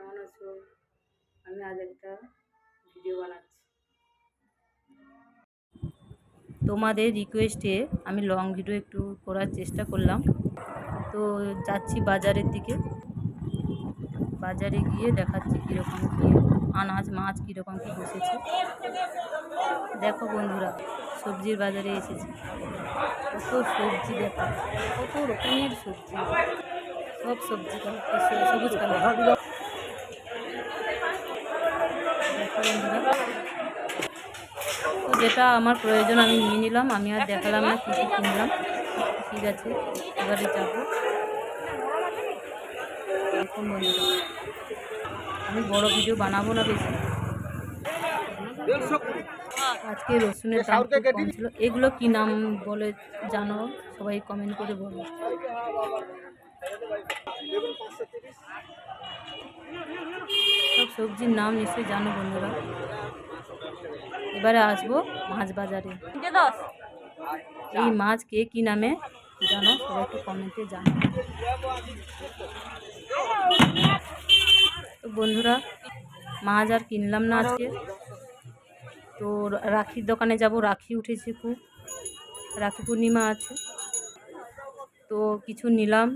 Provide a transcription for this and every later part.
কেমন আছো? আমি আজ একটা ভিডিও বানাচ্ছি। তোমাদের রিকোয়েস্টে আমি লং ভিডিও একটু করার চেষ্টা করলাম। তো যাচ্ছি বাজারের দিকে। বাজারে গিয়ে দেখাচ্ছি কীরকম কী, আনাজ, মাছ কীরকম কী বসেছে। দেখো বন্ধুরা, সবজির বাজারে এসেছি। কত সবজি দেখো, কত রকমের সবজি। সব সবজি সবুজ কালার। তো যেটা আমার প্রয়োজন, আমি নিয়ে নিলাম। আমি আর দেখালাম না কী কী কিনলাম। ঠিক আছে, এবারে যাব। আমি বড় ভিডিও বানাবো না বেশি। আজকে রসুনের দাম কম ছিল। এগুলো কি নাম বলে জানো? সবাই কমেন্ট করে বলো। সবজির নাম নিশ্চয়ই জানো বন্ধুরা। এবারে আসব মাছ বাজারে। এই মাছ কে কি নামে জানো? সবাই একটু কমেন্টে জানো। তো বন্ধুরা, মাছ আর কিনলাম না আজকে। তো রাখির দোকানে যাব, রাখি উঠেছে খুব। রাখি পূর্ণিমা আছে। তো কিছু নিলাম,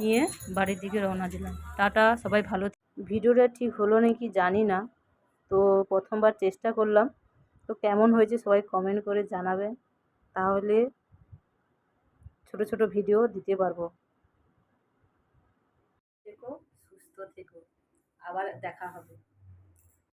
নিয়ে বাড়ির দিকে রওনা দিলাম। টাটা, সবাই ভালো ভিডিওটা ঠিক হলো নাকি জানি না। তো প্রথমবার চেষ্টা করলাম। তো কেমন হয়েছে সবাই কমেন্ট করে জানাবে। তাহলে ছোট ছোট ভিডিও দিতে পারব। থেকো সুস্থ থেকো। আবার দেখা হবে।